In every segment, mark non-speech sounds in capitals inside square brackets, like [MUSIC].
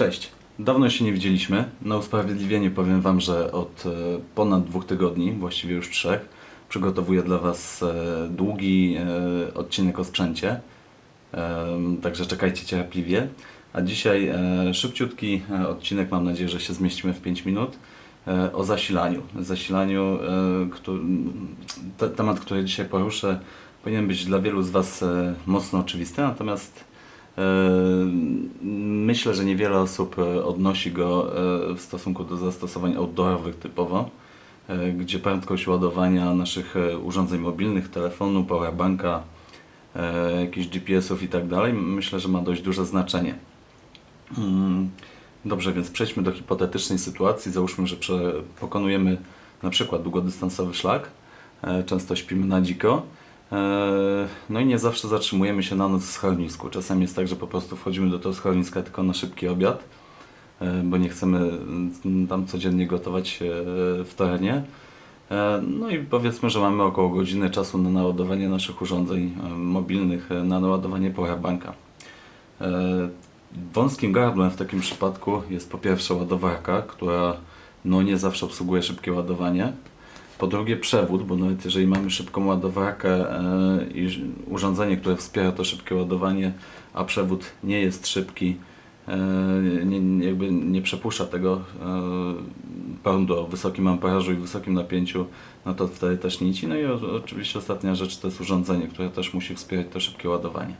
Cześć. Dawno się nie widzieliśmy. Na usprawiedliwienie powiem Wam, że od e, ponad dwóch tygodni, właściwie już trzech, przygotowuję dla Was e, długi e, odcinek o sprzęcie. Także czekajcie cierpliwie. A dzisiaj szybciutki odcinek, mam nadzieję, że się zmieścimy w 5 minut, o zasilaniu. Zasilaniu, temat, który dzisiaj poruszę, powinien być dla wielu z Was mocno oczywisty, natomiast myślę, że niewiele osób e, odnosi go e, w stosunku do zastosowań outdoorowych typowo, e, gdzie prędkość ładowania naszych urządzeń mobilnych, telefonu, powerbanka, jakichś GPS-ów i tak dalej, myślę, że ma dość duże znaczenie. Mm, Dobrze, więc przejdźmy do hipotetycznej sytuacji. Załóżmy, że pokonujemy na przykład długodystansowy szlak. Często śpimy na dziko. E, No i nie zawsze zatrzymujemy się na noc w schronisku. Czasami jest tak, że po prostu wchodzimy do tego schroniska tylko na szybki obiad, e, bo nie chcemy mm, tam codziennie gotować e, w terenie. No i powiedzmy, że mamy około godziny czasu na naładowanie naszych urządzeń mobilnych, na naładowanie powerbanka. Wąskim gardłem w takim przypadku jest po pierwsze ładowarka, która no nie zawsze obsługuje szybkie ładowanie. Po drugie przewód, bo nawet jeżeli mamy szybką ładowarkę e, i urządzenie, które wspiera to szybkie ładowanie, a przewód nie jest szybki, e, nie, jakby nie przepuszcza tego e, prądu o wysokim amperażu i wysokim napięciu, no to wtedy też nici. No i oczywiście ostatnia rzecz to jest urządzenie, które też musi wspierać to szybkie ładowanie.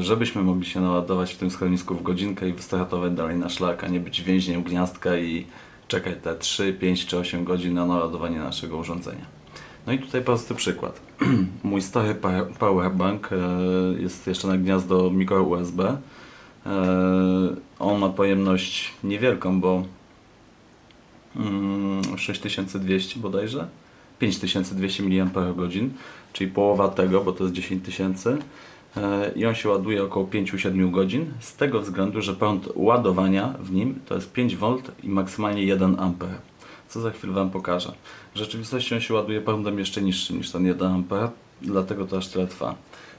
Żebyśmy mogli się naładować w tym schronisku w godzinkę i wystartować dalej na szlak, a nie być więźniem gniazdka i czekać te 3, 5 czy 8 godzin na naładowanie naszego urządzenia. No i tutaj prosty przykład. [CLEARS THROAT] Mój stary powerbank e, jest jeszcze na gniazdo mikro USB. E, On ma pojemność niewielką, bo mm, 6200 bodajże, 5200 mAh, czyli połowa tego, bo to jest 10 tysięcy. E, I on się ładuje około 5-7 godzin, z tego względu, że prąd ładowania w nim to jest 5V i maksymalnie 1 A. Co za chwilę Wam pokażę. W rzeczywistości on się ładuje prądem jeszcze niższym niż ten 1 A, dlatego to aż tyle trwa.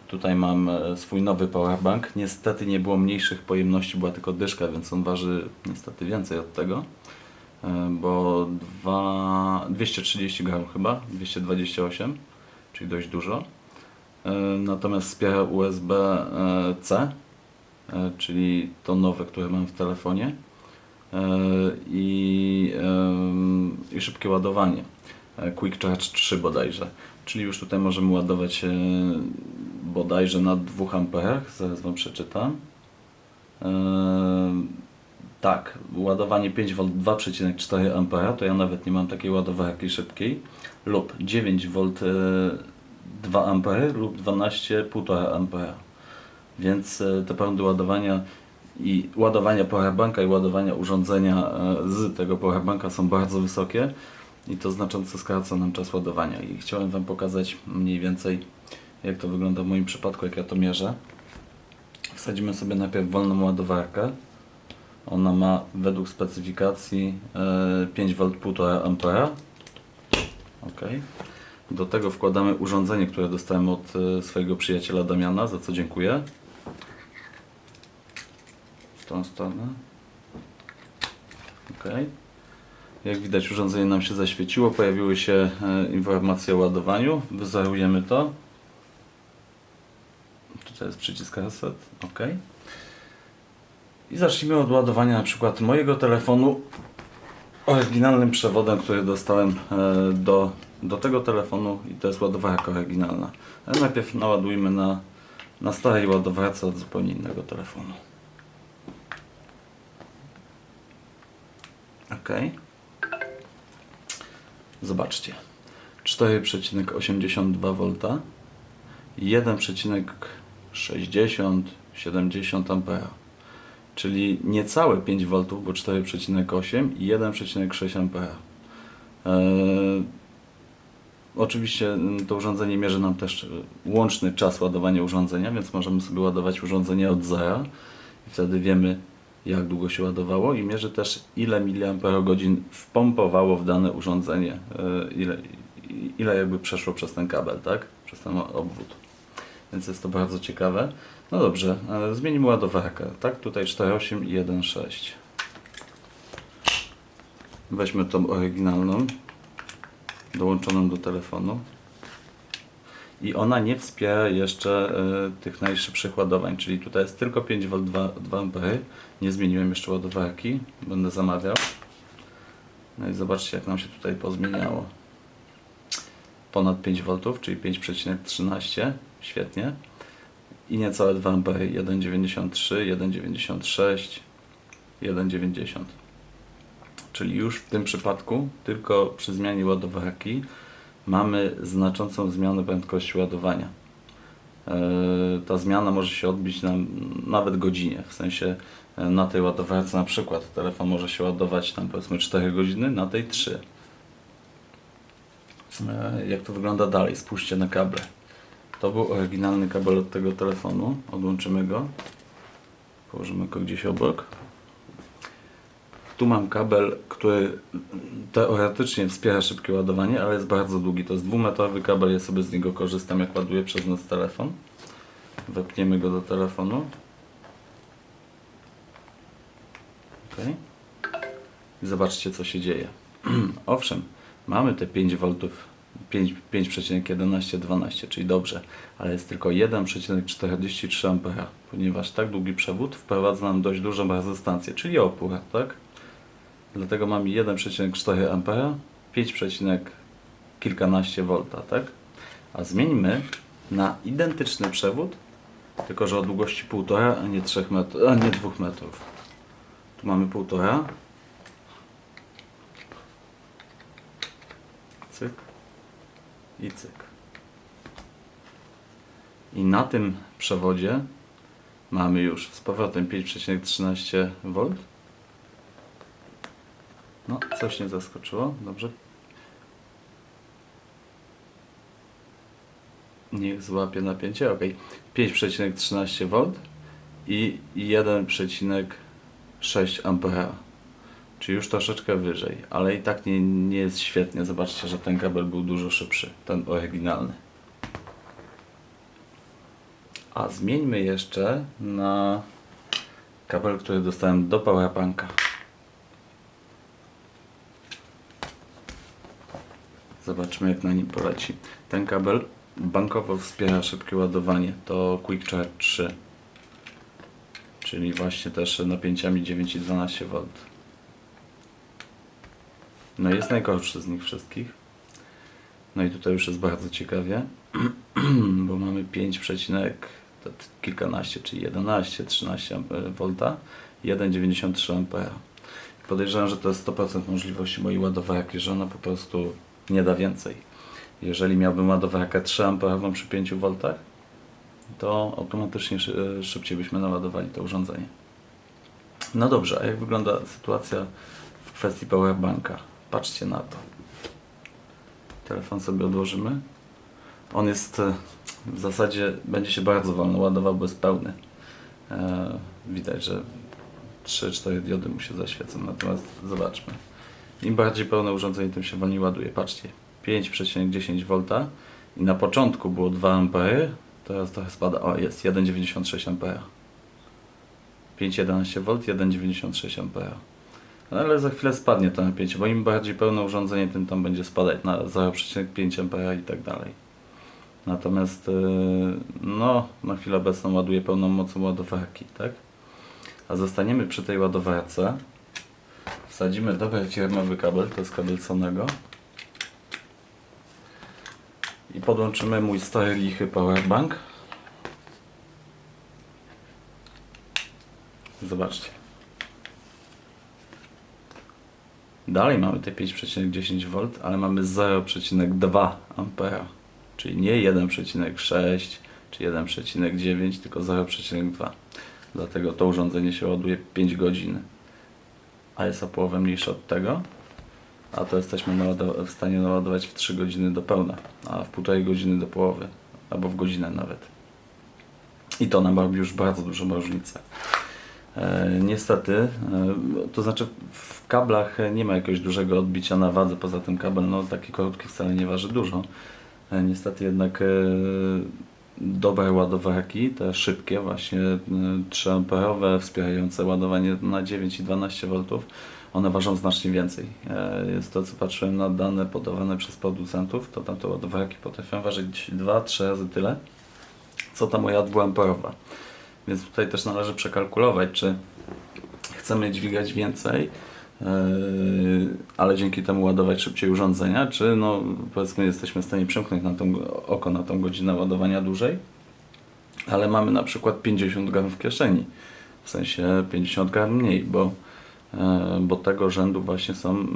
Tutaj mam e, swój nowy powerbank. Niestety nie było mniejszych pojemności, była tylko dyszka, więc on waży niestety więcej od tego. E, Bo dwa, 230 gram chyba, 228, czyli dość dużo. E, Natomiast wspiera USB-C, e, czyli to nowe, które mam w telefonie e, i, i szybkie ładowanie. Quick Charge 3 bodajże. Czyli już tutaj możemy ładować bodajże na 2 amperach. Zaraz Wam przeczytam. Tak, ładowanie 5V 2,4 ampera, to ja nawet nie mam takiej ładowarki szybkiej. Lub 9V e, 2 ampery lub 12,5 ampera. Więc e, te prądy ładowania i ładowania powerbanka i ładowania urządzenia e, z tego powerbanka są bardzo wysokie i to znacząco skraca nam czas ładowania. I chciałem Wam pokazać mniej więcej jak to wygląda w moim przypadku, jak ja to mierzę. Wsadzimy sobie najpierw wolną ładowarkę. Ona ma według specyfikacji e, 5V 1,5 A. Ok. Do tego wkładamy urządzenie, które dostałem od e, swojego przyjaciela Damiana, za co dziękuję. W tą stronę. Ok. Jak widać urządzenie nam się zaświeciło, pojawiły się e, informacje o ładowaniu. Wyzerujemy to. Tutaj jest przycisk reset. OK. I zacznijmy od ładowania na przykład mojego telefonu oryginalnym przewodem, który dostałem e, do, do tego telefonu i to jest ładowarka oryginalna. Ale najpierw naładujmy na, na starej ładowarce od zupełnie innego telefonu. OK. Zobaczcie. 4,82V 1,60 70 ampera czyli niecałe 5V, bo 4,8 i 1,6 ampera. Eee, oczywiście mm, to urządzenie mierzy nam też e, łączny czas ładowania urządzenia, więc możemy sobie ładować urządzenie od zera i wtedy wiemy jak długo się ładowało i mierzy też ile miliamperogodzin wpompowało w dane urządzenie, e, ile, ile jakby przeszło przez ten kabel, tak? Przez ten obwód. Więc jest to bardzo ciekawe. No dobrze, e, zmienimy ładowarkę. Tak, tutaj 4.8 i 1.6. Weźmy tą oryginalną, dołączoną do telefonu. I ona nie wspiera jeszcze e, tych najszybszych ładowań, czyli tutaj jest tylko 5V 2, 2 A. Nie zmieniłem jeszcze ładowarki, będę zamawiał. No i zobaczcie jak nam się tutaj pozmieniało. Ponad 5V, czyli 5,13, świetnie. I niecałe 2 A, 1,93, 1,96, 1,90. Czyli już w tym przypadku, tylko przy zmianie ładowarki, mamy znaczącą zmianę prędkości ładowania. E, Ta zmiana może się odbić na nawet godzinie, w sensie e, na tej ładowarce na przykład telefon może się ładować tam powiedzmy 4 godziny, na tej 3. E, Jak to wygląda dalej? Spójrzcie na kable. To był oryginalny kabel od tego telefonu. Odłączymy go. Położymy go gdzieś obok. Tu mam kabel, który teoretycznie wspiera szybkie ładowanie, ale jest bardzo długi. To jest dwumetrowy kabel, ja sobie z niego korzystam jak ładuję przez noc telefon. Wepniemy go do telefonu. Ok. I zobaczcie co się dzieje. [CLEARS THROAT] Owszem, mamy te 5 V, 5 5,1112, czyli dobrze, ale jest tylko 1,43 A, ponieważ tak długi przewód wprowadza nam dość dużą rezystancję, czyli opór, tak? Dlatego mamy 1,4 A, 5, kilkanaście V, tak? A zmieńmy na identyczny przewód, tylko że o długości 1,5, a nie 3 metrów, a nie 2 metrów. Tu mamy 1,5. Cyk i cyk. I na tym przewodzie mamy już z powrotem 5,13 V. No, coś nie zaskoczyło, dobrze. Niech złapie napięcie, ok. 5,13 V i 1,6 A. Czyli już troszeczkę wyżej, ale i tak nie, nie jest świetnie. Zobaczcie, że ten kabel był dużo szybszy, ten oryginalny. A zmieńmy jeszcze na kabel, który dostałem do powerbanka. Zobaczmy jak na nim poleci. Ten kabel bankowo wspiera szybkie ładowanie. To Quick Charge 3. Czyli właśnie też napięciami 9 i 12 V. No jest najgorszy z nich wszystkich. No i tutaj już jest bardzo ciekawie, [CLEARS THROAT] bo mamy 5, przecinek to t- kilkanaście, czyli 11, 13 V, 1,93 A. Podejrzewam, że to jest 100% możliwości mojej ładowarki, że ona po prostu nie da więcej. Jeżeli miałbym ładowarkę 3 A przy 5 V, to automatycznie szy- szybciej byśmy naładowali to urządzenie. No dobrze, a jak wygląda sytuacja w kwestii powerbanka? Patrzcie na to. Telefon sobie odłożymy. On jest e, w zasadzie będzie się bardzo wolno ładował, bo jest pełny. E, widać, że 3-4 diody mu się zaświecą. Natomiast zobaczmy. Im bardziej pełne urządzenie, tym się wolniej ładuje. Patrzcie, 5,10 V i na początku było 2 A, teraz trochę spada. O, jest 1,96 A. 5,11 V, 1,96 A. No, Ale za chwilę spadnie to napięcie, bo im bardziej pełne urządzenie, tym tam będzie spadać na 0,5 A i tak dalej. Natomiast yy, no, na chwilę obecną ładuje pełną mocą ładowarki, tak? A zostaniemy przy tej ładowarce. Wsadzimy dobry firmowy kabel, to jest kabel Sonego. I podłączymy mój stary lichy powerbank. Zobaczcie. Dalej mamy te 5,10 V, ale mamy 0,2 A. Czyli nie 1,6 czy 1,9, tylko 0,2. Dlatego to urządzenie się ładuje 5 godzin, a jest o połowę mniejsze od tego. A to jesteśmy w stanie naładować w 3 godziny do pełna, a w półtorej godziny do połowy, albo w godzinę nawet. I to nam robi już bardzo dużą różnicę. E, niestety, e, to znaczy w kablach nie ma jakiegoś dużego odbicia na wadze, poza tym kabel no, taki krótki wcale nie waży dużo. E, niestety jednak dobre ładowarki, te szybkie właśnie y, 3 amperowe, wspierające ładowanie na 9 i 12 V, one ważą znacznie więcej. Jest to, co patrzyłem na dane podawane przez producentów, to tamte ładowarki potrafią ważyć 2-3 razy tyle, co ta moja 2 amperowa. Więc tutaj też należy przekalkulować, czy chcemy dźwigać więcej, yy, ale dzięki temu ładować szybciej urządzenia, czy no, powiedzmy jesteśmy w stanie przymknąć na tą, oko na tą godzinę ładowania dłużej, ale mamy na przykład 50 gram w kieszeni, w sensie 50 gram mniej, bo, yy, bo tego rzędu właśnie są,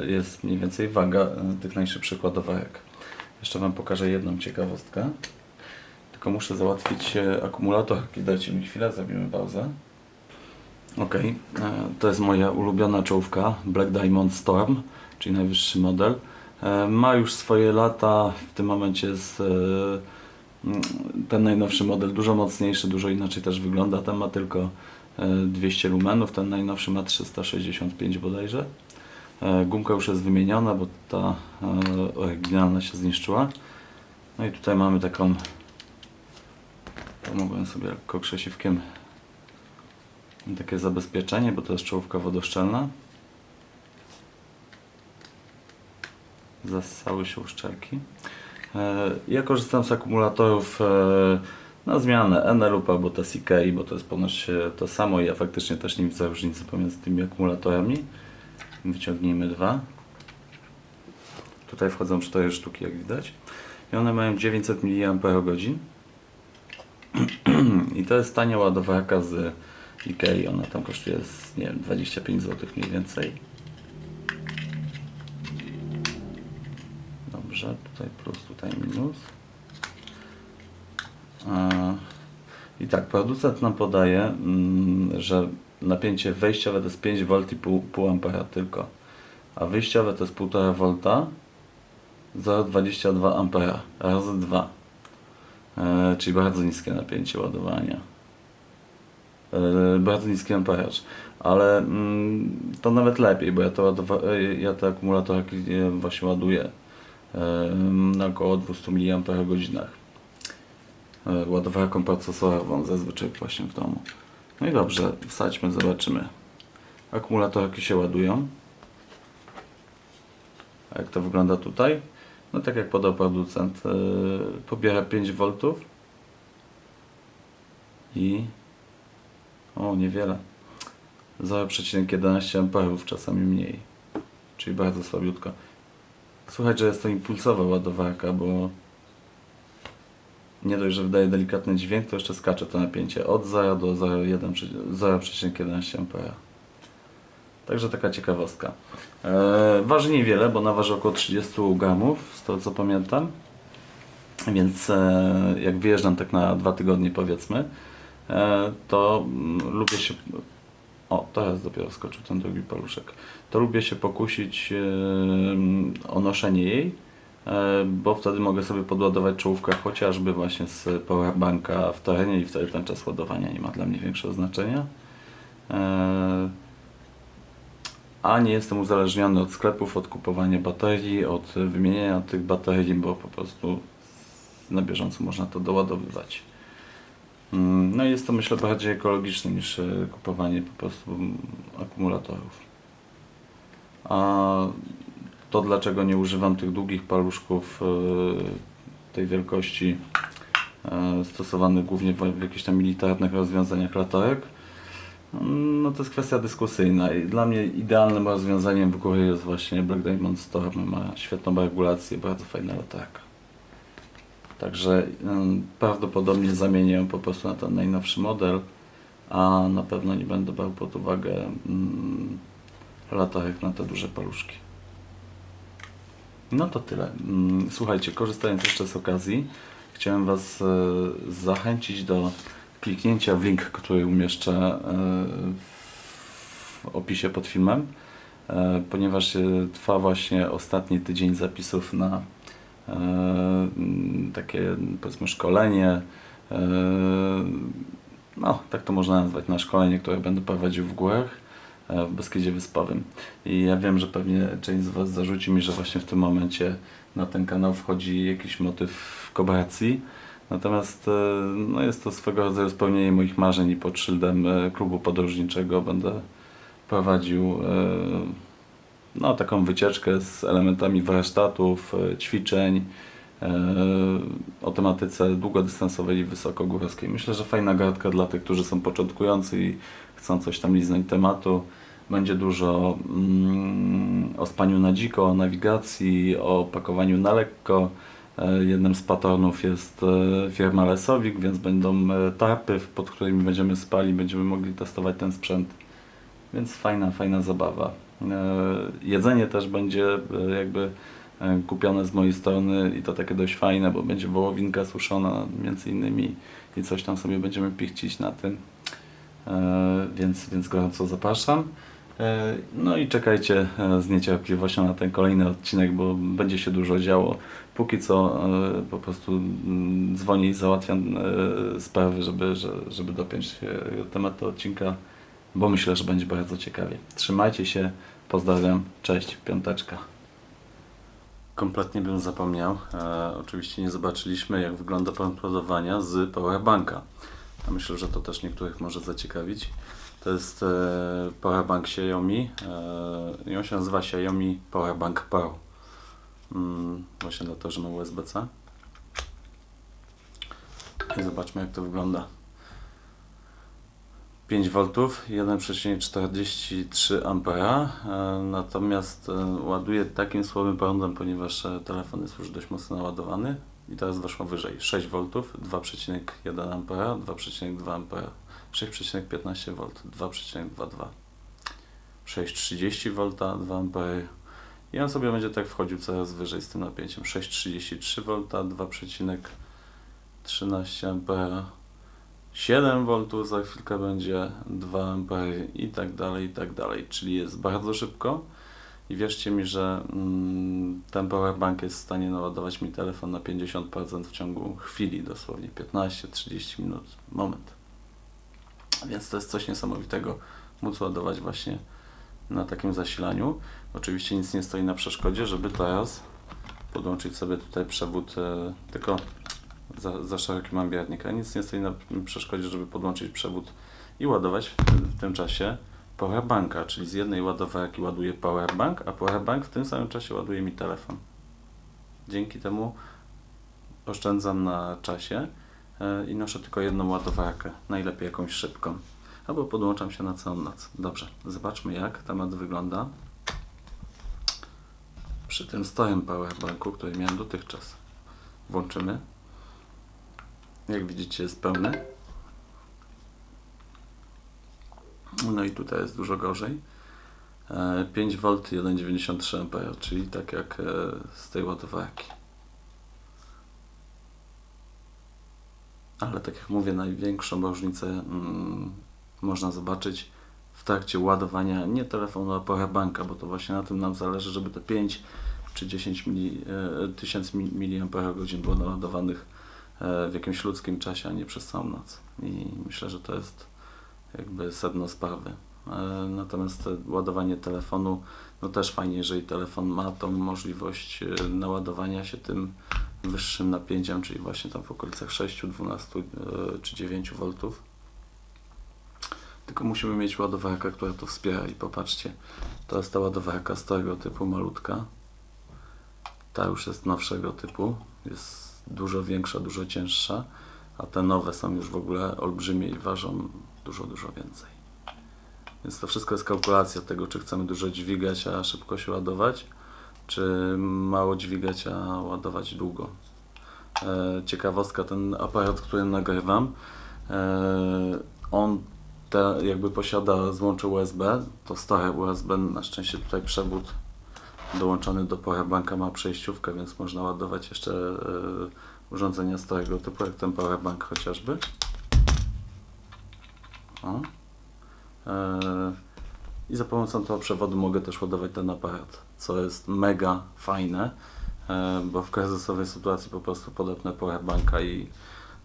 yy, jest mniej więcej waga tych najszybszych ładowarek. Jeszcze Wam pokażę jedną ciekawostkę. Tylko muszę załatwić e, akumulator. Dajcie mi chwilę, zrobimy pauzę. Ok, to jest moja ulubiona czołówka Black Diamond Storm, czyli najwyższy model. E, Ma już swoje lata, w tym momencie jest e, mm, ten najnowszy model dużo mocniejszy, dużo inaczej też wygląda. Ten ma tylko e, 200 lumenów, ten najnowszy ma 365 bodajże. E, Gumka już jest wymieniona, bo ta e, oryginalna się zniszczyła. No i tutaj mamy taką Pomogłem sobie lekko krzesiwkiem takie zabezpieczenie, bo to jest czołówka wodoszczelna. Zassały się uszczelki. E, Ja korzystam z akumulatorów e, na zmianę Eneloop albo TSIKEI, bo to jest ponoć e, to samo i ja faktycznie też nie widzę różnicy pomiędzy tymi akumulatorami. Wyciągnijmy dwa. Tutaj wchodzą cztery sztuki, jak widać. I one mają 900 mAh. [CLEARS THROAT] I to jest tania ładowarka z Ikei. Ona tam kosztuje z, nie wiem, 25 zł mniej więcej. Dobrze, tutaj plus, tutaj minus. A, I tak, producent nam podaje, mm, że napięcie wejściowe to jest 5 V i pół, pół ampera tylko, a wyjściowe to jest 1,5 V 0,22 ampera razy 2. E, czyli bardzo niskie napięcie ładowania. E, bardzo niski amperaż. Ale mm, to nawet lepiej, bo ja, to e, ja te właśnie ładuję na około 200 mAh. Ładowarką procesorową zazwyczaj właśnie w domu. No i dobrze, wsadźmy, zobaczymy. Akumulatorki się ładują. A jak to wygląda tutaj? No tak jak podał producent, yy, pobiera 5 V i o niewiele 0,11 amperów, czasami mniej, czyli bardzo słabiutko. Słuchaj, że jest to impulsowa ładowarka, bo nie dość, że wydaje delikatny dźwięk, to jeszcze skacze to napięcie od 0 do 0,1 przy- 0,11 ampera. Także taka ciekawostka. E, waży niewiele, bo naważy około 30 gramów, z tego co pamiętam. Więc e, jak wyjeżdżam tak na dwa tygodnie powiedzmy, e, to mm, lubię się... O, teraz dopiero skoczył ten drugi paluszek. To lubię się pokusić e, o noszenie jej, e, bo wtedy mogę sobie podładować czołówkę chociażby właśnie z powerbanka w terenie i wtedy ten czas ładowania nie ma dla mnie większego znaczenia. E, a nie jestem uzależniony od sklepów, od kupowania baterii, od wymieniania tych baterii, bo po prostu na bieżąco można to doładowywać. Mm, No i jest to myślę bardziej ekologiczne niż e, kupowanie po prostu akumulatorów. A to dlaczego nie używam tych długich paluszków e, tej wielkości e, stosowanych głównie w jakichś tam militarnych rozwiązaniach latarek, no to jest kwestia dyskusyjna i dla mnie idealnym rozwiązaniem w górę jest właśnie Black Diamond Storm. Ma świetną regulację, bardzo fajna latarka. Także prawdopodobnie zamienię ją po prostu na ten najnowszy model, a na pewno nie będę brał pod uwagę ym, latarek na te duże paluszki. No to tyle. Ym, Słuchajcie, korzystając jeszcze z okazji, chciałem Was e, zachęcić do kliknięcia w link, który umieszczę e, w opisie pod filmem, e, ponieważ trwa właśnie ostatni tydzień zapisów na e, takie powiedzmy szkolenie, no tak to można nazwać, na szkolenie, które będę prowadził w górach w Beskidzie Wyspowym. I ja wiem, że pewnie część z Was zarzuci mi, że właśnie w tym momencie na ten kanał wchodzi jakiś motyw kooperacji. Natomiast e, no jest to swego rodzaju spełnienie moich marzeń i pod szyldem e, klubu podróżniczego będę prowadził e, no, taką wycieczkę z elementami warsztatów, ćwiczeń o tematyce długodystansowej i wysokogórskiej. Myślę, że fajna gadka dla tych, którzy są początkujący i chcą coś tam liznąć tematu. Będzie dużo mm, o spaniu na dziko, o nawigacji, o pakowaniu na lekko. E, Jednym z patronów jest e, firma Lesowik, więc będą e, tarpy, pod którymi będziemy spali, będziemy mogli testować ten sprzęt. Więc fajna, fajna zabawa. Jedzenie też będzie jakby kupione z mojej strony i to takie dość fajne, bo będzie wołowinka suszona między innymi i coś tam sobie będziemy pichcić na tym. Więc, więc gorąco zapraszam. E, No i czekajcie e, z niecierpliwością na ten kolejny odcinek, bo będzie się dużo działo. Póki co e, po prostu mm, dzwonię i załatwiam sprawy, żeby, że- żeby dopiąć temat do odcinka, bo myślę, że będzie bardzo ciekawie. Trzymajcie się, pozdrawiam, cześć, piąteczka. Kompletnie bym zapomniał. E, oczywiście nie zobaczyliśmy, jak wygląda plan z powerbanka. A myślę, że to też niektórych może zaciekawić. To jest e, powerbank Xiaomi e, on się nazywa Xiaomi Powerbank Pro. Mm, właśnie dlatego, że ma USB-C. I zobaczmy, jak to wygląda. 5 V, 1,43 A, natomiast e, ładuje takim słabym prądem, ponieważ e, telefon jest już dość mocno naładowany i teraz weszło wyżej. 6 V, 2,1 A, 2,2 A, 6,15 V, 2,22 6,30 V, 2 A i on sobie będzie tak wchodził coraz wyżej z tym napięciem. 6,33 V, 2,13 A 7 V za chwilkę będzie 2 A i tak dalej, i tak dalej. Czyli jest bardzo szybko i wierzcie mi, że mm, ten powerbank jest w stanie naładować mi telefon na 50% w ciągu chwili, dosłownie 15-30 minut, moment. Więc to jest coś niesamowitego móc ładować właśnie na takim zasilaniu. Oczywiście nic nie stoi na przeszkodzie, żeby teraz podłączyć sobie tutaj przewód, e, tylko za, za szeroki mam biernik, a nic nie stoi na przeszkodzie, żeby podłączyć przewód i ładować w, w tym czasie powerbanka, czyli z jednej ładowarki ładuję powerbank, a powerbank w tym samym czasie ładuje mi telefon. Dzięki temu oszczędzam na czasie e, i noszę tylko jedną ładowarkę, najlepiej jakąś szybką, albo podłączam się na całą noc. Dobrze, zobaczmy jak temat wygląda przy tym starym powerbanku, który miałem dotychczas. Włączymy. Jak widzicie jest pełny. No i tutaj jest dużo gorzej. E, 5 V 1,93 A, czyli tak jak e, z tej ładowarki. Ale tak jak mówię, największą różnicę mm, można zobaczyć w trakcie ładowania nie telefonu, a powerbanka, bo to właśnie na tym nam zależy, żeby te 5 czy 10 mili, e, mAh było naładowanych e, w jakimś ludzkim czasie, a nie przez całą noc. I myślę, że to jest jakby sedno sprawy. E, Natomiast ładowanie telefonu, no też fajnie, jeżeli telefon ma tą możliwość e, naładowania się tym wyższym napięciem, czyli właśnie tam w okolicach 6, 12 e, czy 9 V. Tylko musimy mieć ładowarkę, która to wspiera i popatrzcie, to jest ta ładowarka starego typu, malutka. Ta już jest nowszego typu, jest dużo większa, dużo cięższa, a te nowe są już w ogóle olbrzymie i ważą dużo, dużo więcej. Więc to wszystko jest kalkulacja tego, czy chcemy dużo dźwigać, a szybko się ładować, czy mało dźwigać, a ładować długo. E, ciekawostka, ten aparat, którym nagrywam, e, on te, jakby posiada złącze USB, to stare USB, na szczęście tutaj przewód dołączony do powerbanka ma przejściówkę, więc można ładować jeszcze e, urządzenia starego typu, jak ten powerbank chociażby. O. E, I za pomocą tego przewodu mogę też ładować ten aparat, co jest mega fajne, e, bo w kryzysowej sytuacji po prostu podepnę powerbanka i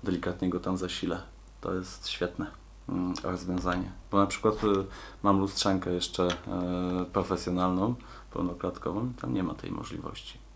delikatnie go tam zasilę. To jest świetne mm, rozwiązanie. Bo na przykład y, mam lustrzankę jeszcze profesjonalną, pełnoklatkową i tam nie ma tej możliwości.